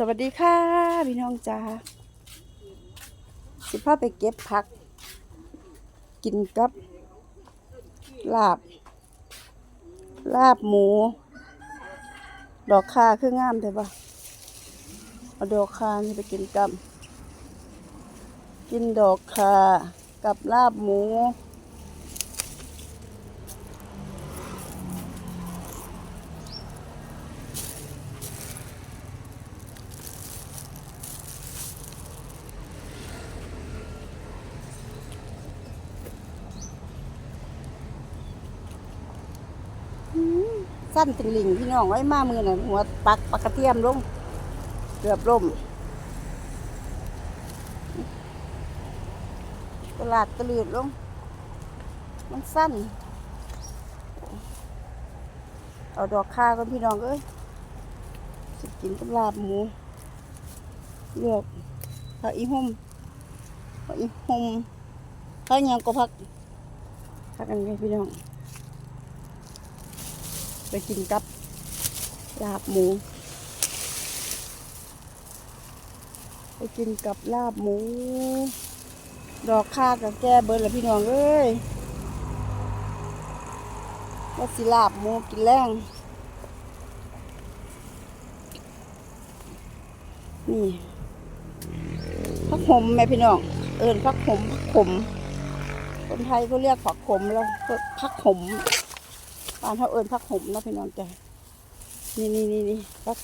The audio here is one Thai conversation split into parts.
สวัสดีค่ะ พี่น้องจ้าสิพาไปเก็บผัก กินกับ ลาบ ลาบหมู ดอกคาคืองามแต่ปะเอาดอกคาไปกินกับ กินดอกคากับลาบหมู สั้นติงหลิงพี่น้องไว้มามือน่ะหัวปักปักกระเทียมลงเกือบล่มตลาดตะลืดลง มันสั้น เอาดอกคากันพี่น้องเอ้ยสิกินกับลาบหมูเลือกผักอีหุ่มผักอีหุ่มผักยังก็ผักผักอันนี้พี่น้อง ไปกินกับลาบหมู ไปกินกับลาบหมู ดอกค่ากับแก้เบิร์ละพี่น้องเอ้ยว่าสิลาบหมูกินแรงนี่ผักขมแม่พี่น้อง เอิญผักขมผักขมคนไทยก็เรียกผักขมแล้วผักขม บ้านเขาเอิญผักหมนะพี่น้องจ้ะนี่นี่นี่นี่ผัก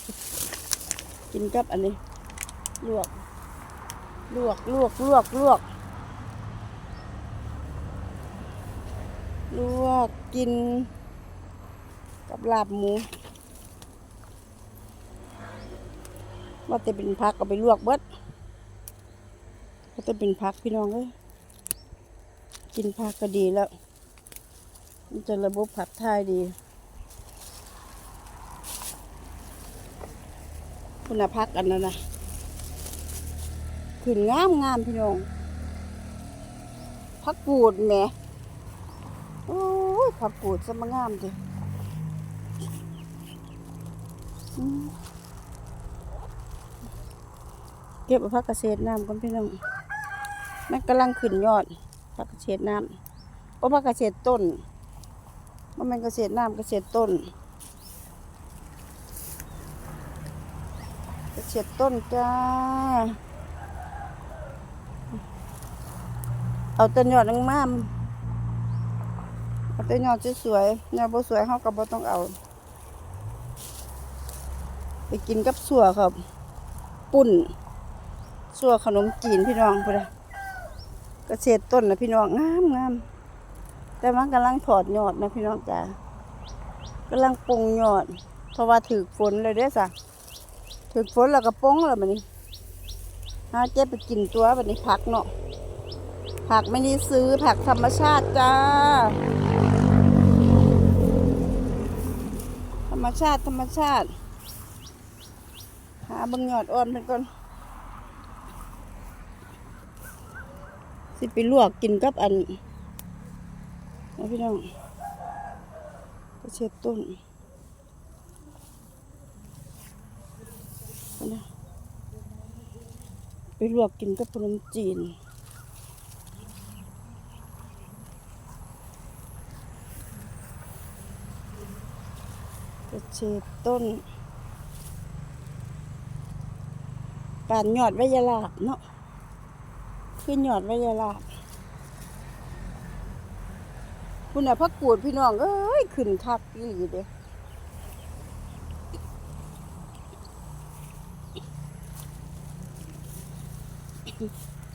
กินกับอันนี้ ลวก ลวกลวกลวกลวกลวกกิน กับลาบหมู ว่าจะเป็นพักก็ไปลวกเบิดว่าจะเป็นพักพี่น้องเอ้ยกินพักก็ดีแล้ว มันจะระบบผัดทยดี คุณพักอันนั้นนะขึ้นงามงามพี่น้องพักกูดแหมโอ้ยพักกูดจะมงามดิอืมเก็บเอาพักเกษตรน้ำก่อนพี่น้องมันกำลังขึ้นยอดพักเกษตรน้ำเพราะว่าเกษตรต้น มันเป็นเกษตรน้ำเกษตรต้น เกษตรต้นจ้า เอาต้นยอดงามเอาต้นยอดสวยๆยอดบ่สวยเขาก็บ่ต้องเอา ไปกินกับสัวครับ ปุ่นสัวขนมจีนพี่น้องพุ่นน่ะเกษตรต้นนะพี่น้องงามงาม แต่มันกำลังถอดยอดนะพี่น้องจ๋ากำลังปรุงยอด เพราะว่าถือฝนเลยเด้อจ้ะถือฝนแล้วก็ปรุงแล้วมันนี้หาเจ็บไปกินตัวบันนี้ผักเนาะผักไม่ได้ซื้อผักธรรมชาติจ้า ธรรมชาติธรรมชาติ หาบังยอดอ่อนเพิ่นก่อนสิไปลวกกินกับอัน นะพี่น้องกระเช็ดต้นนะไปลวกกินกับขนมจีนกระเช็ดต้นป่านหยอดไวยาลาบเนาะขึ้นหยอดไวยาลาบ คุณน่ะพักกูดพี่น้องเอ้ยขึ้นคักอีหลีเด้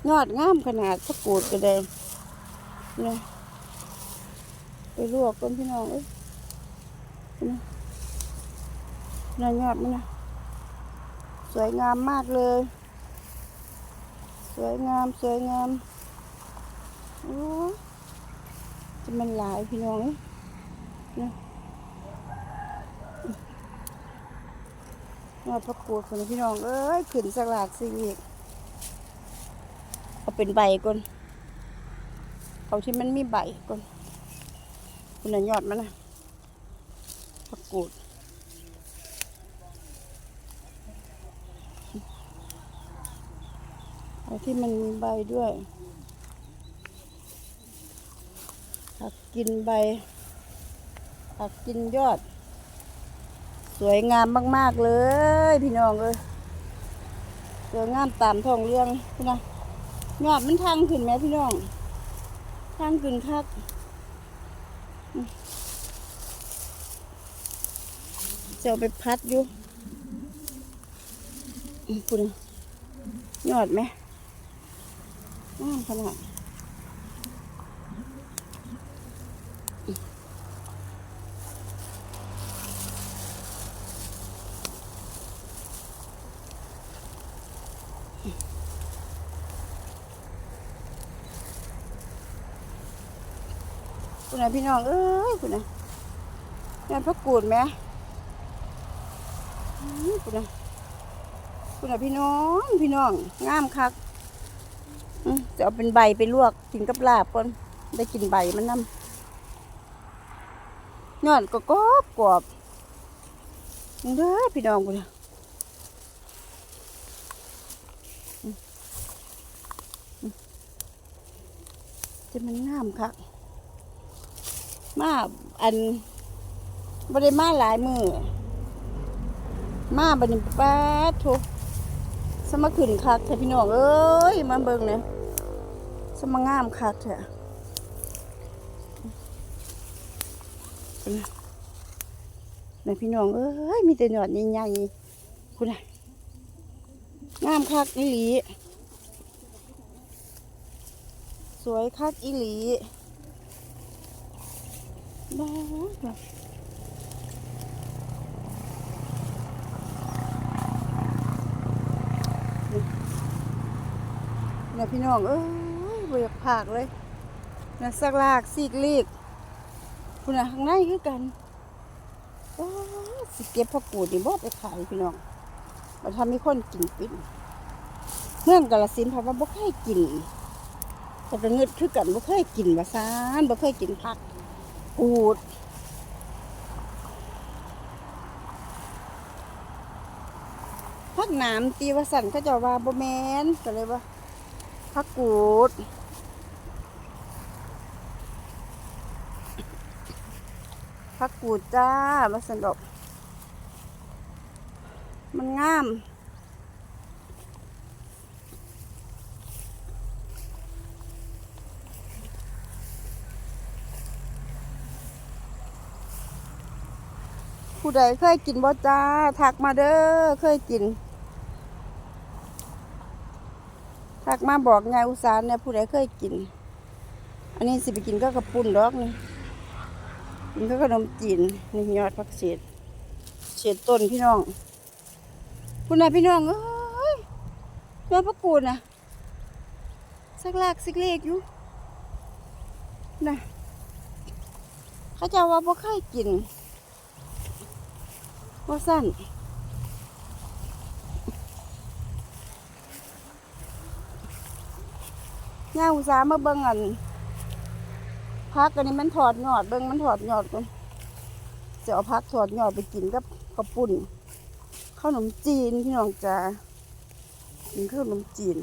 ยอดงามขนาดพักกูดก็ได้เนี่ยไปลวกกันพี่น้องเอ้ยนะน่ายอดมันนะสวยงามมากเลย สวยงามสวยงามโอ้ จะมันหลายพี่น้องนะยอดพระกูดของพี่น้อง เอ้ยขึ้นสลากสิอีกเอาเป็นใบก่อนเอาที่มันมีใบก่อนคุณน่ะยอดมันนะพระกูดเอาที่มันมีใบด้วยผั กินใบ ผักกินยอด สวยงามมาก ๆ เลย พี่น้องเอ้ยสวยงามตามท้องเรื่องพี่นะยอดมันทางขึ้นไหมพี่น้อง ทางขึ้นคักอืมจะเอาไปพัดอยู่อืมคุณยอดไหมงามขนาด คุณนะพี่น้อง เอ้ยคุณนะยอดพระกูดไหมคุณนะคุณอะพี่น้องพี่น้องงามคักจะเอาเป็นใบไปลวกกินกับลาบก่อนได้กินใบมันนำยอดก็กรอบกรอบเด้อพี่น้องกูนะจะมันงามคัก มาอันบริมาหลายมือมาบัดนป้าทุกสมาขึ้นคักแท้พี่น้องเอ้ยมาเบิ่งเนี่ยสมางามคักแท้นี่พี่น้องเอ้ยมีแต่หยอดใหญ่ๆคุณน่ะงามคักอีหลี สวยคักอีหลี บ้าเนี่ยพี่น้อง เอ้ยเบียกผักเลยนะสักลากซีกลีกคุณน่ะข้างในคือกันโอ้สิเก็บผักกูดนี่บ่ไปขายพี่น้องมาทำให้คนกินปิ้นเมืองกาลสินเพราะว่าบ่เคยกิน แต่ก็เงึดคือกันบ่เคยกินว่าซานบ่เคยกินผัก กูดผักหนามตีวสันเขาจะว่าบแม่นก็เลยว่าผักกูดผักกูดจ้ามาสนดอก มันงาม ผู้ใดเคยกินบ่จ้าทักมาเด้อเคยกินทักมาบอกยายอุสาหเนี่ยผู้ใดเคยกิน อันนี้สิไปกินก็กระปุ่นดอกนี่กินก็ขนมจีนนี่ยอดผักเศษเศษต้นพี่น้องคุณน่ะพี่น้องเอ้ยยอดผักกูดนะสักลากสิกเลกอยู่นะเขาเจะว่าบ่เคยกิน ว่าสั้นย่าอุตสามาเบิ่งอันพักอันนี้มันถอดยอดเบิ่งมันถอดยอดก่อนจะเอาพักถอดยอดไปกินกับข้าวปุ้นข้าวหนมจีนพี่น้องจ้ากินข้าวหนมจีน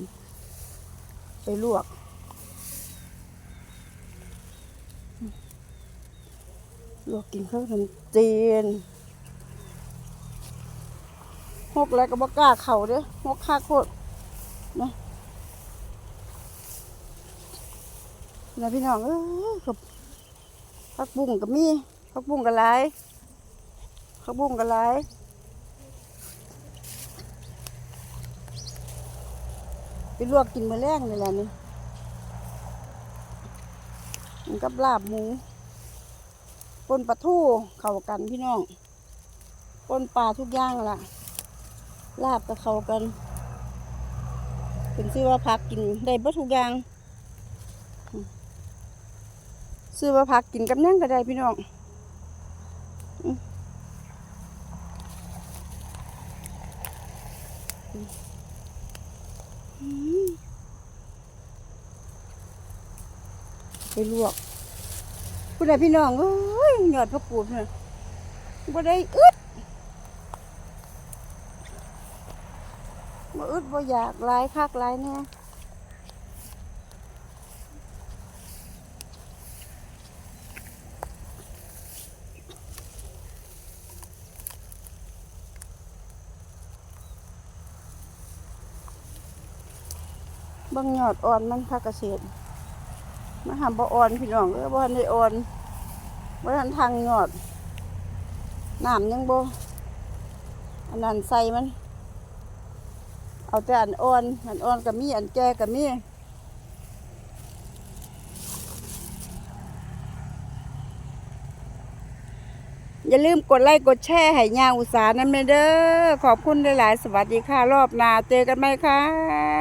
ไปลวกลวกกินข้าวหนมจีน หกแล้วก็บ่กล้าเข่าเด้อหกคักโคตรแล้วพี่น้องเอ้ยกับผักบุ้งกับมีผักบุ้งกับหลายผักบุ้งกับหลายไปลวกกินมื้อแรงนี่แหละนี่มันกับลาบหมูปนปลาทูเข้ากันพี่น้องปนปลาทุกอย่างล่ะ ลาบก็เขากันเป็นชื่อว่าพักกินได้บ่ทุกอย่างซื้อมาผักกินกับนั่งก็ได้พี่น้องไปลวกคุณนายพี่น้องเอ้ยหยอดพระกูเนี่ยบ่ได้อึด อึดบ่อยากหลายคักหลายเนี่ยบางยอดอ่อนมันพักเกษตรมาหาบ่อ่อนพี่น้องเออบ่ทันได้อ่อนบ่ทันทางยอดน้ำยังบ่อันนั้นใส่มัน เอาแต่อันอ่อน อันอ่อนก็มีอันแก่ก็มีอย่าลืมกดไลค์กดแชร์ให้ยาอุตสาหนั้นเด้อขอบคุณหลาย ๆ สวัสดีค่ะ รอบนาเจอกันไหมค่ะ